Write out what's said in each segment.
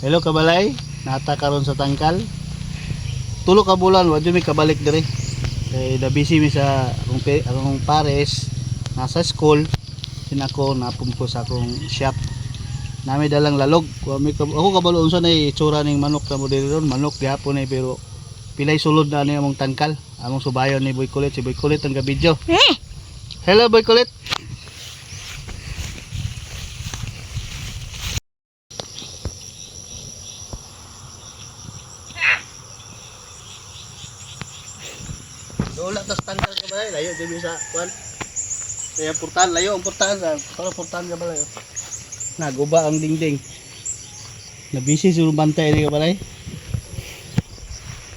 Hello kabalay, nata karon sa tangkal. Tulo ka bulan wa mi kabalik diri. Kay da busy mi sa akong, pares nasa school. Sinako napumpo sa akong shop. Nami dalang lalog. Wa mi ako kabalo unsa na itsura ning manok na mo diri ron, manok gyapon ni pero pilay sulod na ni among tangkal. Among subayon ni Boy Kulit, si Boy Kulit ang video. Eh, Hello Boy Kulit. Wala tas tangkal ka ba? Layo di sa kwan. Kaya purtahan, layo ang purtahan sa para purtahan ka ba layo. Naguba ang dingding. Nabisi sa bantay ni ka balay.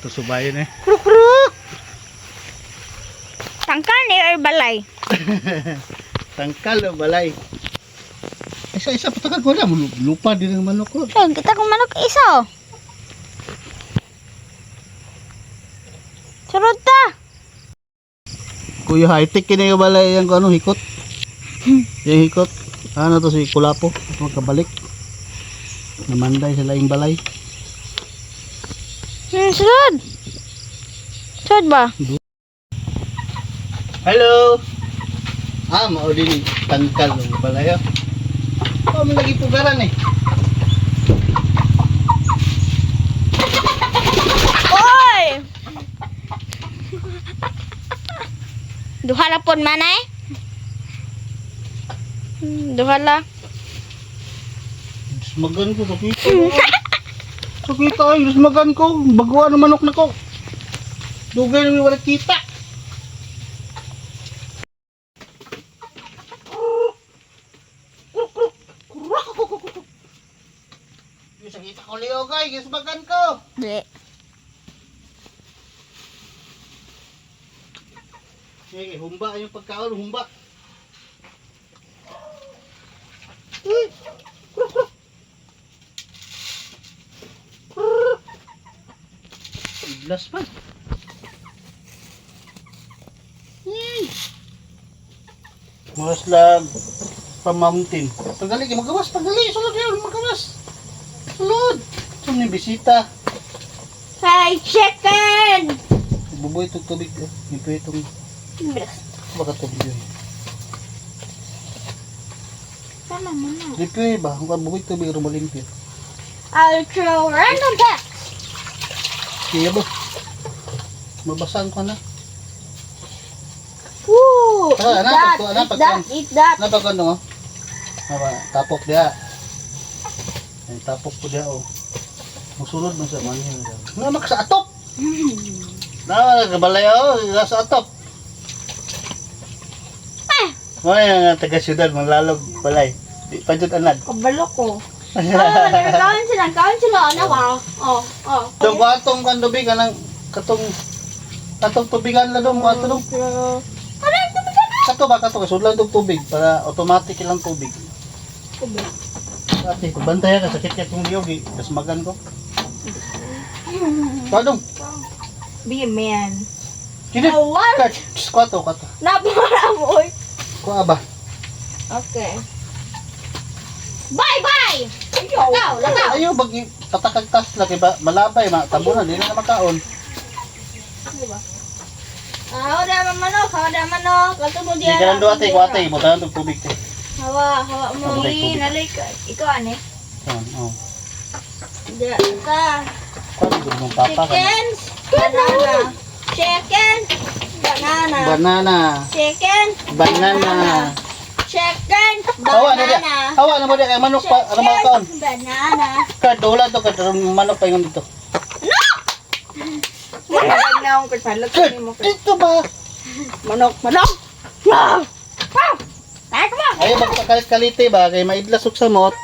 Ito subayon eh. kruk kruk. Tangkal ni or balay? Tangkal o balay. Isa-isa patakan ko na. Lupa din ang manok ko. Kita kong manok iso. Surod ta. Kuya high-tech kini balay yung ano, hikot. yung hikot. Ano to si Kulapo. Magkabalik. Namanday sila yung balay. Hmm, surod. Surod ba? Hello! Ah, mao din tangkal ng balay. oh. Oh, lagi pugaran eh. Duha la pon manay. Hmm, Duha la. Smagan ko, sakita ko. Sakita ay, smagan ko. Baguan ng manok na ko. Dugay namin wala kita. Sakita ko liyo kay, gismagan ko. Di. Sige, humba yung pagkaon, humba. Iblas pa. Mas lag pa mountain. Pagali, magawas, pagali, sulod yun, magawas. Sulod. Ito ni bisita. Fried chicken! Buboy itong tubig. eh. Ito itong, baka tubig yun. Tama mo na. Limpyo eh ba? Ang buboy tubig rin malimpyo. I'll throw random text. Kaya ba? Mabasahan ko na. Woo! Ah, eat anak, that, anak, eat that, eat that. Napag ano oh? Apa, tapok dia. Ay, tapok ko dia oh. Musulod man sa manhil. Nga mak sa atop. Na kabalay oh, sa atop. Ah! May nga taga syudad manlalog balay. Di pa jud anad. Kabalo ko. Oh, nagkakaon sila, nagkakaon sila. Ano ba? Oh, oh. So atong kan tubig kanang katong katong tubigan la dong ato dong. Ano yung tumigan na? Kato ba kato sudlan dong tubig para automatic ilang tubig. Ate, bantay ka sakit ka kung liog, tas magan ko. Kadong, Be a man. kini what? kat, kwato kato. Napara mo, Ko aba. Okay. Bye, bye! Lagaw, lagaw. Ayo bag patakag tas lagi ba malabay ma tabunan dili na makaon. Ah, hawa na manok, hawa na manok. Kato mo Di diyan. ka nando ate, ko ate, mo tanan tug tubig te. Hawa, hawa mo. Nalay ka. Ikaw, ane? Yan, oh. Diyan ka. Kuan gud mong papa ka. Chicken, banana. Chicken, banana. Banana. Chicken, Banana. Hawa na dia. banana. Hawa na mo dia kay manok pa ano makaon. Chicken, banana. Kad dola to kad manok pa ingon dito. Magandang ko sa Kad, dito ba? Manok, manok. Wow! Wow! Tayo mo! Ayo magpakalit kalite ba kay maidlasok sa mot.